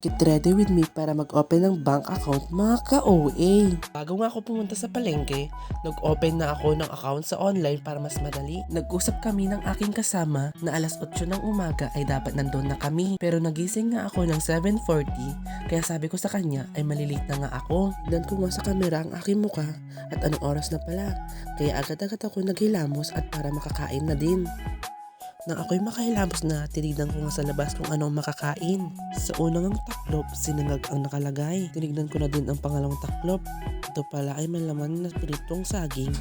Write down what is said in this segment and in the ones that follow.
Get ready with me para mag-open ng bank account mga ka-OA. Bago nga ako pumunta sa palengke, nag-open na ako ng account sa online para mas madali. Nag-usap kami ng aking kasama na alas 8 ng umaga ay dapat nandun na kami. Pero nagising nga ako ng 7.40 kaya sabi ko sa kanya ay malilate na nga ako. Tignan ko nga sa kamera ang aking muka at anong oras na pala. Kaya agad-agad ako naghilamos at para makakain na din. Nang ako'y makahilamos na, tinignan ko nga sa labas kung anong makakain. Sa unang taklop, sinangag ang nakalagay. Tinignan ko na din ang pangalawang taklop. Ito pala ay malaman na pritong saging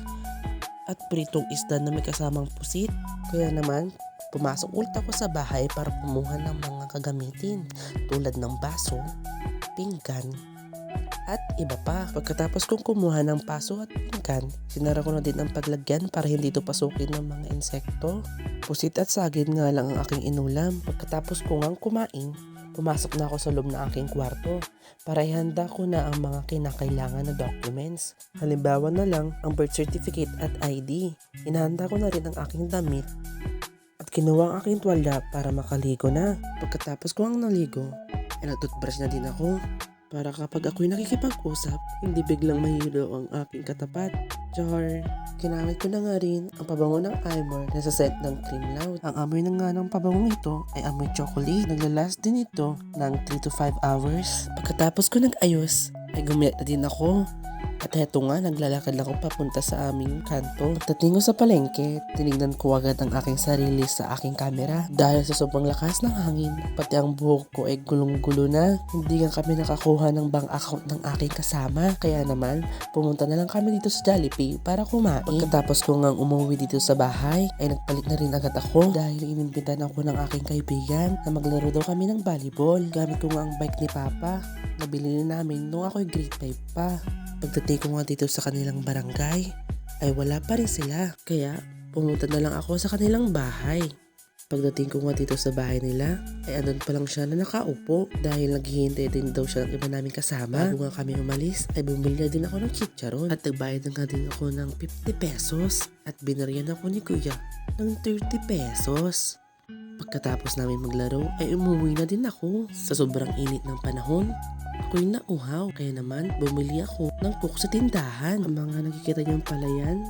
at pritong isda na may kasamang pusit. Kaya naman, pumasok ulit ako sa bahay para kumuha ng mga kagamitin tulad ng baso, pinggan, at iba pa. Pagkatapos kong kumuha ng paso at pinggan, sinara ko na din ang paglagyan para hindi ito pasukin ng mga insekto. Pusit at saging nga lang ang aking inulam. Pagkatapos ko ngang kumain, pumasok na ako sa loob ng aking kwarto para ihanda ko na ang mga kinakailangan na documents. Halimbawa na lang ang birth certificate at ID. Inahanda ko na rin ang aking damit at kinuha ang aking tuwalya para makaligo na. Pagkatapos ko ang naligo, ay nagtoothbrush na din ako para kapag ako'y nakikipag-usap, hindi biglang mahilo ang aking katapat. Char, ginamit ko na nga rin ang pabango ng Imor na sa set ng Cream Loud. Ang amoy na nga ng pabangong ito ay amoy chocolate. Naglalast din ito ng 3 to 5 hours. Pagkatapos ko nag-ayos, ay gumiyak na din ako. At heto nga, naglalakad lang ako papunta sa aming kanto. Pagdating ko sa palengke, tinignan ko agad ang aking sarili sa aking kamera. Dahil sa sobrang lakas ng hangin, pati ang buhok ko ay gulong-gulo na. Hindi nga kami nakakuha ng bank account ng aking kasama. Kaya naman, pumunta na lang kami dito sa Jollibee para kumain. Pagkatapos ko ngang umuwi dito sa bahay, ay nagpalit na rin agad ako dahil inimbitan ako ng aking kaibigan na maglaro daw kami ng volleyball. Gamit ko nga ang bike ni Papa. Nabili na namin nung ako'y grade 5 pa. Pagdating ko nga dito sa kanilang barangay, ay wala pa rin sila. Kaya pumunta na lang ako sa kanilang bahay. Pagdating ko nga dito sa bahay nila, ay andun pa lang siya na nakaupo dahil naghihintay din daw siya ng iba naming kasama. Bago nga kami umalis, ay bumili na din ako ng chicharon at nagbayad na nga din ako ng 50 pesos at binariyan ako ni kuya ng 30 pesos. Pagkatapos namin maglaro ay umuwi na din ako. Sa sobrang init ng panahon, ako'y nauhaw. Kaya naman bumili ako ng cook sa tindahan. Ang mga nakikita niyong palayan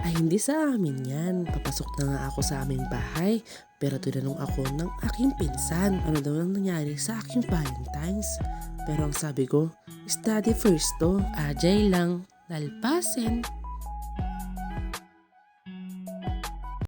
ay hindi sa amin yan. Papasok na nga ako sa aming bahay pero tinanong ako ng aking pinsan ano daw ang nangyari sa aking Valentine's. Pero ang sabi ko, study first to. Ajay lang, lalpasin.